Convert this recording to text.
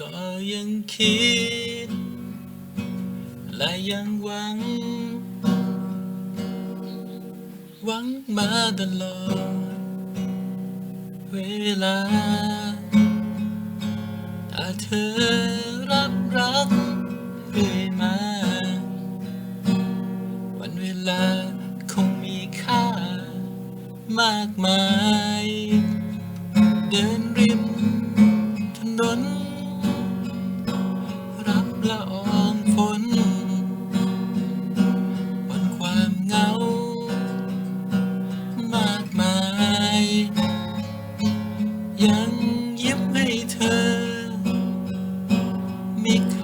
ก็ยังคิด และยังหวัง หวังมาตลอด เวลา ถ้าเธอรับรักเรื่อยมา วันเวลาคงมีค่ามากมาย เดินริมถนน ละอองฝนบนความเหงา มากมาย ยังยิ้มให้เธอ ไม่คลายยังค